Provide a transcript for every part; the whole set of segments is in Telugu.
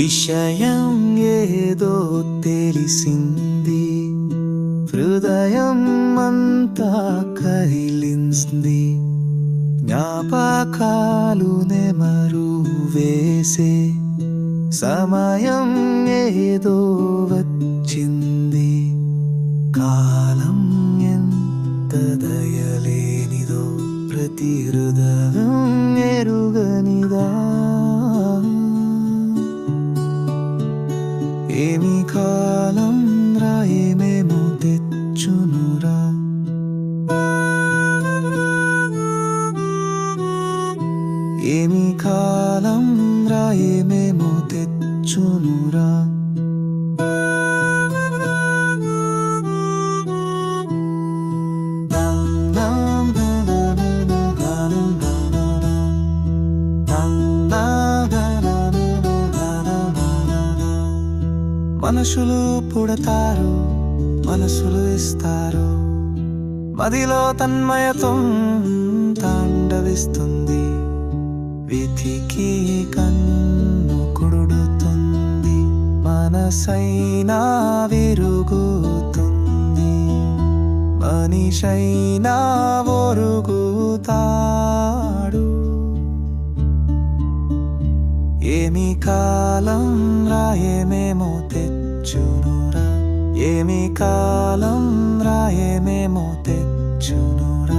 విషయం ఏదో తెలిసింది. హృదయం అంతా కదిలింది. జ్ఞాపకాలు నెమరు వేసే సమయం ఏదో వచ్చింది. కాలం ఎంత దయలేనిదో ప్రతి హృదయం ఏమి కాలం రా ఏమేమో తెచ్చునురా ఏమి కాలం రా ఏమేమో తెచ్చునురా మనుషులు పుడతారు మనసులు ఇస్తారు. మదిలో తన్మయత్వం తాండవిస్తుంది విధికి కన్ను కుడుతుంది మనసైనా విరుగుతుంది మనిషైనా ఒరుగుతాడు. ఏమి కాలం రాయమే ఏమి కాలం రా తెచ్చునురా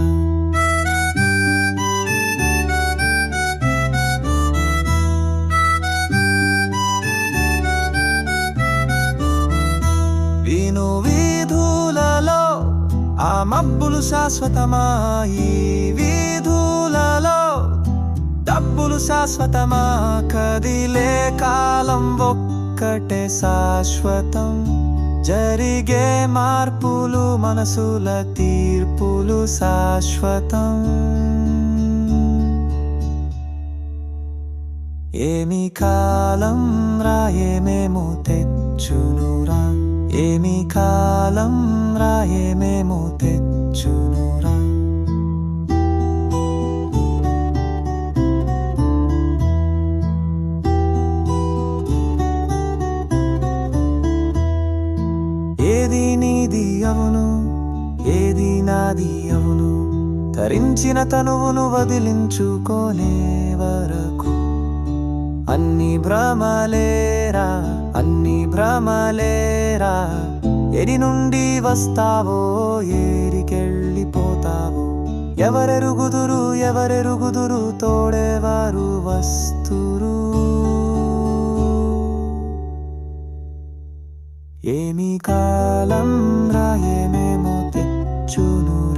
విను వీధులలో ఆ మబ్బులు శాశ్వతమాయి. వీధులలో డబ్బులు శాశ్వతమా. కదిలే కాలం ఒక్కటే శాశ్వతం. జరిగే మార్పులు మనసుల తీర్పులు శాశ్వతం. ఏమి కాలం రా ఏమేమో తెచ్చునురా. ఏమి కాలం రా ఏమేమో తెచ్చునురా. నాది అవును. ధరించిన తనువును వదిలించుకోనే వరకు అన్ని భ్రమలేరా అన్ని భ్రమలేరా? ఎడి నుండి వస్తావో ఏరికెళ్ళిపోతావో? ఎవరెరుగుదురు ఎవరెరుగుదురు తోడేవారు వస్తురు? ఏమి కాలం రా ఏమేమో తెచ్చును